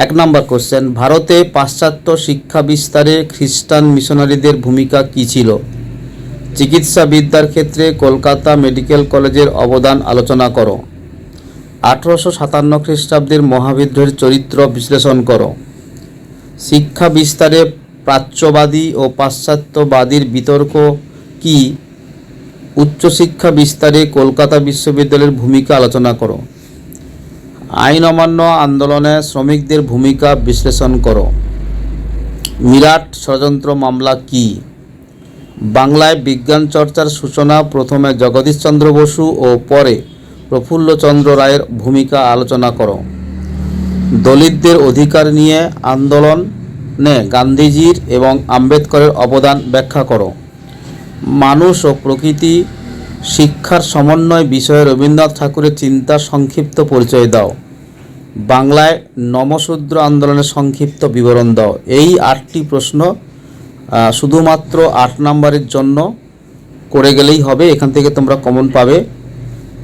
এক নম্বর কোশ্চেন ভারতে পাশ্চাত্য শিক্ষা বিস্তারে খ্রিস্টান মিশনারিদের ভূমিকা কী ছিল? চিকিৎসা বিদ্যার ক্ষেত্রে কলকাতা মেডিকেল কলেজের অবদান আলোচনা করো। আঠারোশো সাতান্ন খ্রিস্টাব্দের মহাবিদ্রোহের চরিত্র বিশ্লেষণ করো। শিক্ষা বিস্তারে প্রাচ্যবাদী ও পাশ্চাত্যবাদীর বিতর্ক কি? উচ্চশিক্ষা বিস্তারে কলকাতা বিশ্ববিদ্যালয়ের ভূমিকা আলোচনা করো। আইন অমান্য আন্দোলনে শ্রমিকদের ভূমিকা বিশ্লেষণ করো। মিরাট ষড়যন্ত্র মামলা কি? বাংলায় বিজ্ঞান চর্চার সূচনা, প্রথমে জগদীশচন্দ্র বসু ও পরে প্রফুল্লচন্দ্র রায়ের ভূমিকা আলোচনা করো। দলিতদের অধিকার নিয়ে আন্দোলনে গান্ধীজির এবং আম্বেদকরের অবদান ব্যাখ্যা করো। মানুষ ও প্রকৃতি শিক্ষার সমন্বয় বিষয়ে রবীন্দ্রনাথ ঠাকুরের চিন্তার সংক্ষিপ্ত পরিচয় দাও। বাংলায় নমশূদ্র আন্দোলনের সংক্ষিপ্ত বিবরণ দাও। এই আটটি প্রশ্ন শুধুমাত্র আট নম্বরের জন্য করে গেলেই হবে, এখান থেকে তোমরা কমন পাবে।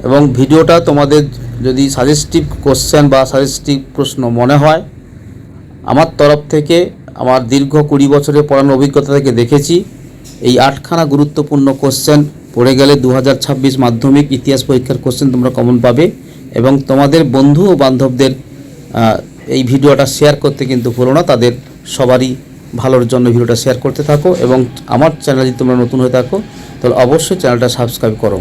এবং ভিডিওটা তোমাদের যদি সাজেস্টিভ কোশ্চেন বা সাজেস্টিভ প্রশ্ন মনে হয়, আমার তরফ থেকে, আমার দীর্ঘ কুড়ি বছরের পড়ানোর অভিজ্ঞতা থেকে দেখেছি। এই আটখানা গুরুত্বপূর্ণ কোশ্চেন পড়ে গেলে দু হাজার ছাব্বিশ মাধ্যমিক ইতিহাস পরীক্ষার কোশ্চেন তোমরা কমন পাবে এবং তোমাদের বন্ধু ও বান্ধবদের এই ভিডিওটা শেয়ার করতে কিন্তু ভুলো না। তাদের সবারই ভালোর জন্য ভিডিওটা শেয়ার করতে থাকো এবং আমার চ্যানেল যদি তোমরা নতুন হয়ে থাকো, তাহলে অবশ্যই চ্যানেলটা সাবস্ক্রাইব করো।